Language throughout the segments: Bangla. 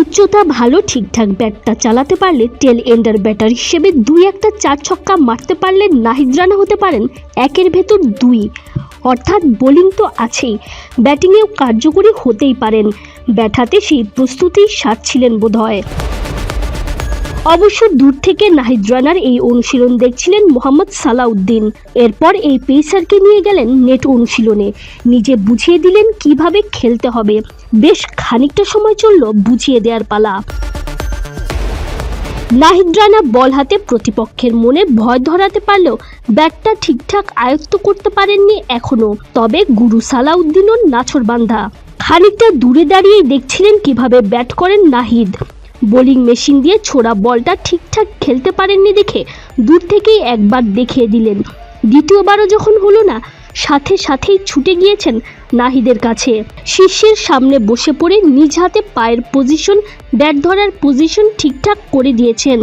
উচ্চতা ভালো, ঠিকঠাক ব্যাটটা চালাতে পারলে টেল এন্ডার ব্যাটার হিসেবে দুই একটা চার ছক্কা মারতে পারলে নাহিদ রানা হতে পারেন একের ভেতর দুই। অর্থাৎ বোলিং তো আছেই, ব্যাটিংয়েও কার্যকরী হতেই পারেন। ব্যাট হাতে সেই প্রস্তুতি সারছিলেন বোধহয়। অবশ্য দূর থেকে নাহিদ রানার এই অনুশীলন দেখছিলেন মোহাম্মদ সালাউদ্দিন। এরপর এই পেসারকে নিয়ে গেলেন নেট অনুশীলনে। নিজে বুঝিয়ে দিলেন কীভাবে খেলতে হবে। বেশ খানিকটা সময় চলল বুঝিয়ে দেওয়ার পালা। নাহিদ রানা বল হাতে প্রতিপক্ষের মনে ভয় ধরাতে পারলেও ব্যাটটা ঠিকঠাক আয়ত্ত করতে পারেননি এখনও। তবে গুরু সালাউদ্দিনও নাছরবান্ধা খানিকটা দূরে দাঁড়িয়েই দেখছিলেন কীভাবে ব্যাট করেন নাহিদ। বোলিং মেশিন দিয়ে ছোড়া বলটা ঠিকঠাক খেলতে পারেননি দেখে দূর থেকেই একবার দেখিয়ে দিলেন। দ্বিতীয়বারও যখন হলো না, সাথে সাথেই ছুটে গিয়েছেন নাহিদের কাছে। শিষ্যের সামনে বসে পড়ে নিজ হাতে পায়ের পজিশন ব্যাট ধরার পজিশন ঠিকঠাক করে দিয়েছেন।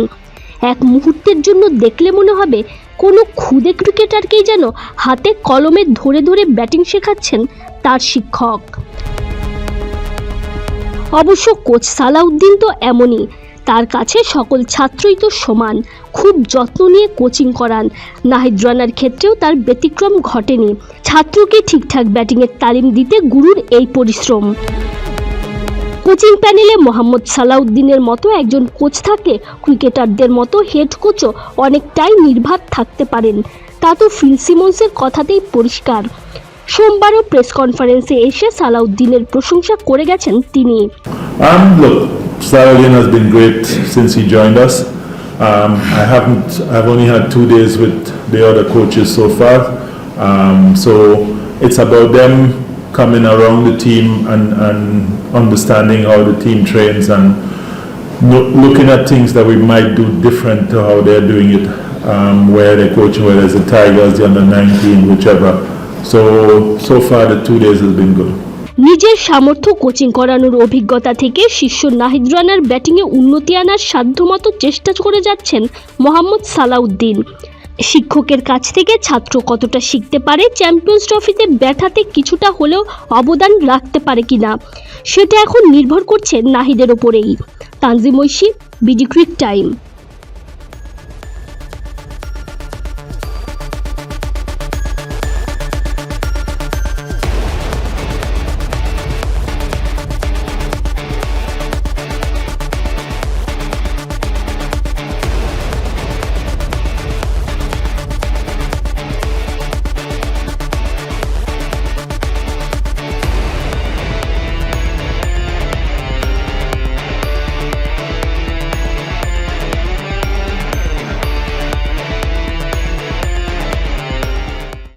এক মুহূর্তের জন্য দেখলে মনে হবে কোনো খুদে ক্রিকেটারকেই যেন হাতে কলমে ধরে ধরে ব্যাটিং শেখাচ্ছেন তার শিক্ষক। অবশ্য কোচ সালাউদ্দিন তো এমনই। তার কাছে সকল ছাত্রই তো সমান। খুব যত্ন নিয়ে কোচিং করান। নাহিদ রানার ক্ষেত্রেও তার ব্যতিক্রম ঘটেনি। ছাত্রকে ঠিকঠাক ব্যাটিংয়ের তালিম দিতে গুরুর এই পরিশ্রম। কোচিং প্যানেলে মোহাম্মদ সালাউদ্দিনের মতো একজন কোচ থাকলে ক্রিকেটারদের মতো হেড কোচও অনেকটাই নির্ভার থাকতে পারেন। তা তো ফিল সিমন্সের কথাতেই পরিষ্কার। সোমবারও প্রেস কনফারেন্সে এসে সালাউদ্দিনের প্রশংসা করে গেছেন তিনি Um, look, Saladin has been great since he joined us. Um, I haven't, I've only had two days with the other coaches so far. Um, so it's about them coming around the team and, and understanding how the team trains and no- looking at things that we might do different to how they're doing it, um, where they're coaching, whether it's the Tigers, the under 19, whichever. So, so far the two days has been good. নিজের সামর্থ্য কোচিং করানোর অভিজ্ঞতা থেকে শিষ্য নাহিদ রানার ব্যাটিংয়ে উন্নতি আনার সাধ্যমতো চেষ্টা করে যাচ্ছেন মোহাম্মদ সালাউদ্দিন। শিক্ষকের কাছ থেকে ছাত্র কতটা শিখতে পারে চ্যাম্পিয়ন্স ট্রফিতে ব্যাট হাতে কিছুটা হলেও অবদান রাখতে পারে কিনা সেটা এখন নির্ভর করছে নাহিদের ওপরেই। Tanzim Oishi BD crick time.